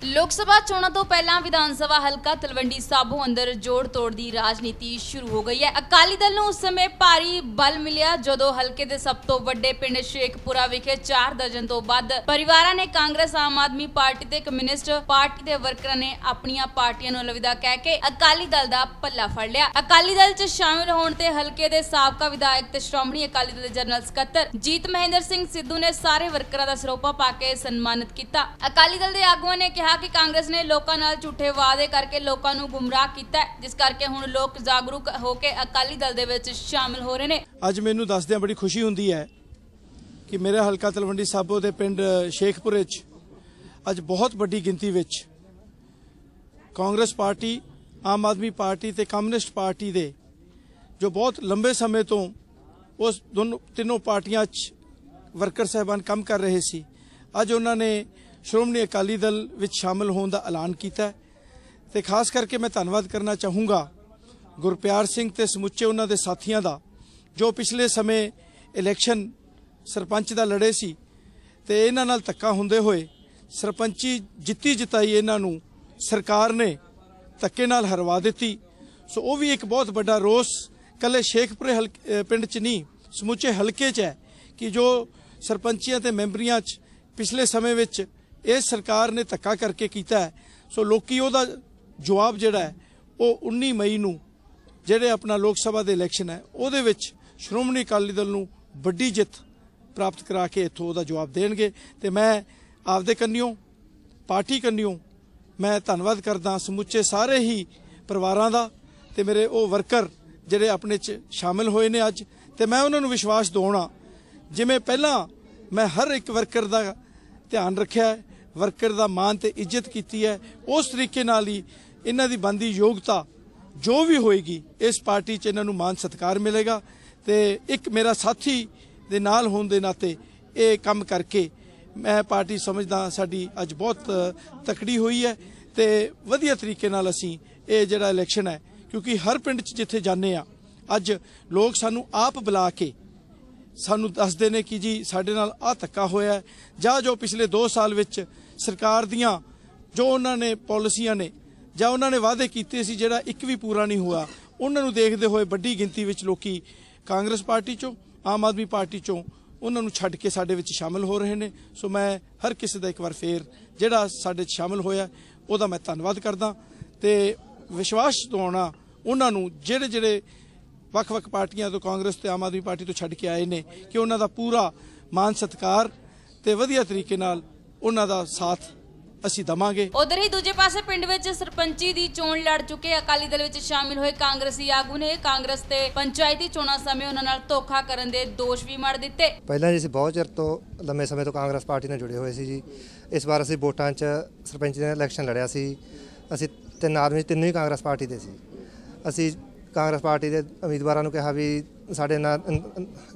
ਲੋਕ ਸਭਾ ਚੋਣਾਂ ਤੋਂ ਪਹਿਲਾਂ ਵਿਧਾਨ ਸਭਾ ਹਲਕਾ ਤਲਵੰਡੀ ਸਾਬੋ ਅੰਦਰ ਜੋੜ ਤੋੜ ਦੀ ਰਾਜਨੀਤੀ ਸ਼ੁਰੂ ਹੋ ਗਈ ਹੈ। ਅਕਾਲੀ ਦਲ ਨੂੰ ਉਸ ਸਮੇਂ ਭਾਰੀ ਬਲ ਮਿਲਿਆ ਜਦੋਂ ਹਲਕੇ ਦੇ ਸਭ ਤੋਂ ਵੱਡੇ ਪਿੰਡ ਸ਼ੇਖਪੁਰਾ ਵਿਖੇ 4 ਦਰਜਨ ਤੋਂ ਵੱਧ ਪਰਿਵਾਰਾਂ ਨੇ ਕਾਂਗਰਸ, ਆਮ ਆਦਮੀ ਪਾਰਟੀ ਤੇ ਕਮਿਊਨਿਸਟ ਪਾਰਟੀ ਦੇ ਵਰਕਰਾਂ ਨੇ ਆਪਣੀਆਂ ਪਾਰਟੀਆਂ ਨੂੰ ਅਲਵਿਦਾ ਕਹਿ ਕੇ ਅਕਾਲੀ ਦਲ ਦਾ ਪੱਲਾ ਫੜ ਲਿਆ। ਅਕਾਲੀ ਦਲ 'ਚ ਸ਼ਾਮਿਲ ਹੋਣ ਤੇ ਹਲਕੇ ਦੇ ਸਾਬਕਾ ਵਿਧਾਇਕ ਤੇ ਸ਼੍ਰੋਮਣੀ ਅਕਾਲੀ ਦਲ ਦੇ ਜਨਰਲ ਸਕੱਤਰ ਜੀਤ ਮਹਿੰਦਰ ਸਿੰਘ ਸਿੱਧੂ ਨੇ ਸਾਰੇ ਵਰਕਰਾਂ ਦਾ ਸਰੋਪਾ ਪਾ ਕੇ ਸਨਮਾਨਿਤ ਕੀਤਾ। ਅਕਾਲੀ ਦਲ ਦੇ ਆਗੂਆਂ ਨੇ ਕਿਹਾ ਕਿ ਕਾਂਗਰਸ ਨੇ ਲੋਕਾਂ ਨਾਲ ਝੂਠੇ ਵਾਅਦੇ ਕਰਕੇ ਲੋਕਾਂ ਨੂੰ ਗੁੰਮਰਾਹ ਕੀਤਾ ਹੈ, ਜਿਸ ਕਰਕੇ ਹੁਣ ਲੋਕ ਜਾਗਰੂਕ ਹੋ ਕੇ ਅਕਾਲੀ ਦਲ ਦੇ ਵਿੱਚ ਸ਼ਾਮਿਲ ਹੋ ਰਹੇ ਨੇ। ਅੱਜ ਮੈਨੂੰ ਦੱਸਦਿਆਂ ਬੜੀ ਖੁਸ਼ੀ ਹੁੰਦੀ ਹੈ ਕਿ ਮੇਰੇ ਹਲਕਾ ਤਲਵੰਡੀ ਸਾਬੋ ਦੇ ਪਿੰਡ ਸ਼ੇਖਪੁਰੇ 'ਚ ਅੱਜ ਬਹੁਤ ਵੱਡੀ ਗਿਣਤੀ ਵਿੱਚ Congress party Aam Aadmi party ਤੇ ਕਮਿਊਨਿਸਟ ਪਾਰਟੀ ਦੇ ਜੋ ਬਹੁਤ ਲੰਬੇ ਸਮੇਂ ਤੋਂ ਉਸ ਦੋਨੋਂ ਤਿੰਨੋਂ ਪਾਰਟੀਆਂ 'ਚ ਵਰਕਰ ਸਹਿਬਾਨ ਕੰਮ ਕਰ ਰਹੇ ਸੀ ਅੱਜ ਉਹਨਾਂ ਨੇ ਸ਼੍ਰੋਮਣੀ ਅਕਾਲੀ ਦਲ ਵਿੱਚ ਸ਼ਾਮਲ ਹੋਣ ਦਾ ਐਲਾਨ ਕੀਤਾ ਹੈ ਤੇ ਖਾਸ ਕਰਕੇ ਮੈਂ ਧੰਨਵਾਦ ਕਰਨਾ ਚਾਹੂੰਗਾ ਗੁਰਪਿਆਰ ਸਿੰਘ ਤੇ ਸਮੁੱਚੇ ਉਹਨਾਂ ਦੇ ਸਾਥੀਆਂ ਦਾ, ਜੋ ਪਿਛਲੇ ਸਮੇਂ ਇਲੈਕਸ਼ਨ ਸਰਪੰਚ ਦਾ ਲੜੇ ਸੀ ਤੇ ਇਹਨਾਂ ਨਾਲ ਧੱਕਾ ਹੁੰਦੇ ਹੋਏ ਸਰਪੰਚੀ ਜਿੱਤੀ ਜਿਤਾਈ ਇਹਨਾਂ ਨੂੰ ਸਰਕਾਰ ਨੇ ਧੱਕੇ ਨਾਲ ਹਰਵਾ ਦਿੱਤੀ। ਸੋ ਉਹ ਵੀ ਇੱਕ ਬਹੁਤ ਵੱਡਾ ਰੋਸ ਕੱਲੇ ਸ਼ੇਖਪੁਰੇ ਹਲਕ- ਪਿੰਡ ਚ ਨਹੀਂ, ਸਮੁੱਚੇ ਹਲਕੇ ਚ ਹੈ ਕਿ ਜੋ ਸਰਪੰਚੀਆਂ ਤੇ ਮੈਂਬਰੀਆਂ ਚ ਪਿਛਲੇ ਸਮੇਂ ਵਿੱਚ ਇਹ ਸਰਕਾਰ ਨੇ ਧੱਕਾ ਕਰਕੇ ਕੀਤਾ ਹੈ। ਸੋ ਲੋਕੀ ਉਹਦਾ ਜਵਾਬ ਜਿਹੜਾ ਹੈ, ਉਹ 19 ਮਈ ਨੂੰ ਜਿਹੜੇ ਆਪਣਾ ਲੋਕ ਸਭਾ ਦੇ ਇਲੈਕਸ਼ਨ ਹੈ, ਉਹਦੇ ਵਿੱਚ ਸ਼੍ਰੋਮਣੀ ਅਕਾਲੀ ਦਲ ਨੂੰ ਵੱਡੀ ਜਿੱਤ ਪ੍ਰਾਪਤ ਕਰਾ ਕੇ ਇੱਥੋਂ ਉਹਦਾ ਜਵਾਬ ਦੇਣਗੇ। ਤੇ ਮੈਂ ਆਪਦੇ ਕੰਨਿਓ, ਪਾਰਟੀ ਕੰਨਿਓ, ਮੈਂ ਧੰਨਵਾਦ ਕਰਦਾ ਸਮੁੱਚੇ ਸਾਰੇ ਹੀ ਪਰਿਵਾਰਾਂ ਦਾ ਤੇ ਮੇਰੇ ਉਹ ਵਰਕਰ ਜਿਹੜੇ ਆਪਣੇ ਚ ਸ਼ਾਮਿਲ ਹੋਏ ਨੇ ਅੱਜ, ਤੇ ਮੈਂ ਉਹਨਾਂ ਨੂੰ ਵਿਸ਼ਵਾਸ ਦਿਵਾਉਣਾ, ਜਿਵੇਂ ਪਹਿਲਾਂ ਮੈਂ ਹਰ ਇੱਕ ਵਰਕਰ ਦਾ ਧਿਆਨ ਰੱਖਿਆ ਵਰਕਰ ਦਾ ਮਾਣ ਤੇ ਇੱਜ਼ਤ ਕੀਤੀ ਹੈ। ਉਸ ਤਰੀਕੇ ਨਾਲ ਹੀ ਇਹਨਾਂ ਦੀ ਬੰਦੀ ਯੋਗਤਾ ਜੋ ਵੀ ਹੋਏਗੀ, ਇਸ ਪਾਰਟੀ 'ਚ ਇਹਨਾਂ ਨੂੰ ਮਾਨ ਸਤਿਕਾਰ ਮਿਲੇਗਾ ਤੇ ਇੱਕ ਮੇਰਾ ਸਾਥੀ ਦੇ ਨਾਲ ਹੋਣ ਦੇ ਨਾਤੇ ਇਹ ਕੰਮ ਕਰਕੇ ਮੈਂ ਪਾਰਟੀ ਸਮਝਦਾ ਸਾਡੀ ਅੱਜ ਬਹੁਤ ਤਕੜੀ ਹੋਈ ਹੈ ਤੇ ਵਧੀਆ ਤਰੀਕੇ ਨਾਲ ਅਸੀਂ ਇਹ ਜਿਹੜਾ ਇਲੈਕਸ਼ਨ ਹੈ, ਕਿਉਂਕਿ ਹਰ ਪਿੰਡ 'ਚ ਜਿੱਥੇ ਜਾਂਦੇ ਆ ਅੱਜ ਲੋਕ ਸਾਨੂੰ ਆਪ ਬੁਲਾ ਕੇ ਸਾਨੂੰ ਦੱਸਦੇ ਨੇ ਕਿ ਜੀ ਸਾਡੇ ਨਾਲ ਆ ਧੱਕਾ ਹੋਇਆ ਜਾਂ ਜੋ ਪਿਛਲੇ 2 ਸਾਲ ਵਿੱਚ ਸਰਕਾਰ ਦੀਆਂ ਜੋ ਉਹਨਾਂ ਨੇ ਪਾਲਿਸੀਆਂ ਨੇ ਜਾਂ ਉਹਨਾਂ ਨੇ ਵਾਅਦੇ ਕੀਤੇ ਸੀ ਜਿਹੜਾ ਇੱਕ ਵੀ ਪੂਰਾ ਨਹੀਂ ਹੋਇਆ, ਉਹਨਾਂ ਨੂੰ ਦੇਖਦੇ ਹੋਏ ਵੱਡੀ ਗਿਣਤੀ ਵਿੱਚ ਲੋਕੀ ਕਾਂਗਰਸ ਪਾਰਟੀ ਚੋਂ, ਆਮ ਆਦਮੀ ਪਾਰਟੀ ਚੋਂ ਉਹਨਾਂ ਨੂੰ ਛੱਡ ਕੇ ਸਾਡੇ ਵਿੱਚ ਸ਼ਾਮਲ ਹੋ ਰਹੇ ਨੇ। ਸੋ ਮੈਂ ਹਰ ਕਿਸੇ ਦਾ ਇੱਕ ਵਾਰ ਫੇਰ ਜਿਹੜਾ ਸਾਡੇ 'ਚ ਸ਼ਾਮਲ ਹੋਇਆ, ਉਹਦਾ ਮੈਂ ਧੰਨਵਾਦ ਕਰਦਾ ਤੇ ਵਿਸ਼ਵਾਸ ਦਿਵਾਉਣਾ ਉਹਨਾਂ ਨੂੰ ਜਿਹੜੇ ਜਿਹੜੇ ਵੱਖ-ਵੱਖ ਪਾਰਟੀਆਂ ਤੋਂ ਕਾਂਗਰਸ ਤੇ ਆਮ ਆਦਮੀ ਪਾਰਟੀ ਤੋਂ ਛੱਡ ਕੇ ਆਏ ਨੇ ਕਿ ਉਹਨਾਂ ਦਾ ਪੂਰਾ ਮਾਨ ਸਤਿਕਾਰ ਤੇ ਵਧੀਆ ਤਰੀਕੇ ਨਾਲ ਉਹਨਾਂ ਦਾ ਸਾਥ ਅਸੀਂ ਦਵਾਂਗੇ। ਉਧਰ ਹੀ ਦੂਜੇ ਪਾਸੇ ਪਿੰਡ ਵਿੱਚ ਸਰਪੰਚੀ ਦੀ ਚੋਣ ਲੜ ਚੁੱਕੇ ਅਕਾਲੀ ਦਲ ਵਿੱਚ ਸ਼ਾਮਿਲ ਹੋਏ ਕਾਂਗਰਸੀ ਆਗੂ ਨੇ। ਕਾਂਗਰਸ ਤੇ ਪੰਚਾਇਤੀ ਚੋਣਾਂ ਸਮੇਂ ਉਹਨਾਂ ਨਾਲ ਧੋਖਾ ਕਰਨ ਦੇ ਦੋਸ਼ ਵੀ ਮੜ ਦਿੱਤੇ। ਪਹਿਲਾਂ ਜੀ ਅਸੀਂ ਬਹੁਤ ਚਿਰ ਤੋਂ ਲੰਮੇ ਸਮੇਂ ਤੋਂ ਕਾਂਗਰਸ ਪਾਰਟੀ ਨਾਲ ਜੁੜੇ ਹੋਏ ਸੀ ਜੀ। ਇਸ ਵਾਰ ਅਸੀਂ ਵੋਟਾਂ 'ਚ ਸਰਪੰਚ ਦੇ ਇਲੈਕਸ਼ਨ ਲੜਿਆ ਸੀ। ਅਸੀਂ ਤਿੰਨ ਆਦਮੀ ਤਿੰਨੋਂ ਹੀ ਕਾਂਗਰਸ ਪਾਰਟੀ ਦੇ ਸੀ। ਅਸੀਂ ਕਾਂਗਰਸ ਪਾਰਟੀ ਦੇ ਉਮੀਦਵਾਰਾਂ ਨੂੰ ਕਿਹਾ ਵੀ ਸਾਡੇ ਨਾਲ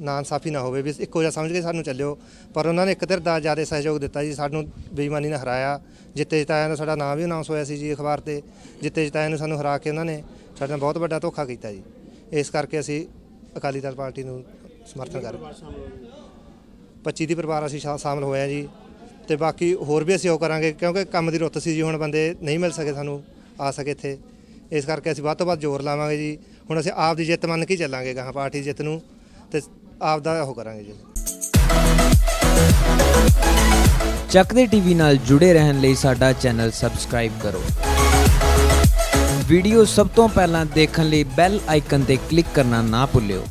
ਨਾਂ ਇਨਸਾਫੀ ਨਾ ਹੋਵੇ ਵੀ ਇੱਕੋ ਜਿਹਾ ਸਮਝ ਕੇ ਸਾਨੂੰ ਚੱਲਿਓ। ਪਰ ਉਹਨਾਂ ਨੇ ਇੱਕ ਧਿਰ ਦਾ ਜ਼ਿਆਦਾ ਸਹਿਯੋਗ ਦਿੱਤਾ ਜੀ, ਸਾਨੂੰ ਬੇਈਮਾਨੀ ਨਾਲ ਹਰਾਇਆ। ਜਿੱਤੇ ਜਿਤਾਇਆ ਨੂੰ ਸਾਡਾ ਨਾਮ ਵੀ ਅਨਾਉਂਸ ਹੋਇਆ ਸੀ ਜੀ ਅਖਬਾਰ ਤੇ। ਜਿੱਤੇ ਜਿਤਾਇਆ ਨੂੰ ਸਾਨੂੰ ਹਰਾ ਕੇ ਉਹਨਾਂ ਨੇ ਸਾਡੇ ਨਾਲ ਬਹੁਤ ਵੱਡਾ ਧੋਖਾ ਕੀਤਾ ਜੀ। ਇਸ ਕਰਕੇ ਅਸੀਂ ਅਕਾਲੀ ਦਲ ਪਾਰਟੀ ਨੂੰ ਸਮਰਥਨ ਕਰ ਰਹੇ 25 ਦੀ ਪਰਿਵਾਰ ਅਸੀਂ ਸ਼ਾ- ਸ਼ਾਮਲ ਹੋਇਆ ਜੀ। ਤੇ ਬਾਕੀ ਹੋਰ ਵੀ ਅਸੀਂ ਉਹ ਕਰਾਂਗੇ ਕਿਉਂਕਿ ਕੰਮ ਦੀ ਰੁੱਤ ਸੀ ਜੀ, ਹੁਣ ਬੰਦੇ ਨਹੀਂ ਮਿਲ ਸਕੇ ਸਾਨੂੰ, ਆ ਸਕੇ ਇੱਥੇ। ਇਸ ਕਰਕੇ ਅਸੀਂ ਵੱਧ ਤੋਂ ਵੱਧ ਜ਼ੋਰ ਲਾਵਾਂਗੇ ਜੀ। ਹੁਣ ਅਸੀਂ ਆਪ ਦੀ ਜਿੱਤ ਮੰਨ ਕੇ ਚੱਲਾਂਗੇ ਗਾਹਾਂ ਪਾਰਟੀ ਦੀ ਜਿੱਤ ਨੂੰ। ਤੇ ਆਪ ਦਾ ਉਹ ਕਰਾਂਗੇ ਜੀ। ਚੱਕਦੇ ਟੀਵੀ ਨਾਲ ਜੁੜੇ ਰਹਿਣ ਲਈ ਸਾਡਾ ਚੈਨਲ ਸਬਸਕ੍ਰਾਈਬ ਕਰੋ। ਵੀਡੀਓ ਸਭ ਤੋਂ ਪਹਿਲਾਂ ਦੇਖਣ ਲਈ ਬੈਲ ਆਈਕਨ ਤੇ ਕਲਿੱਕ ਕਰਨਾ ਨਾ ਭੁੱਲਿਓ।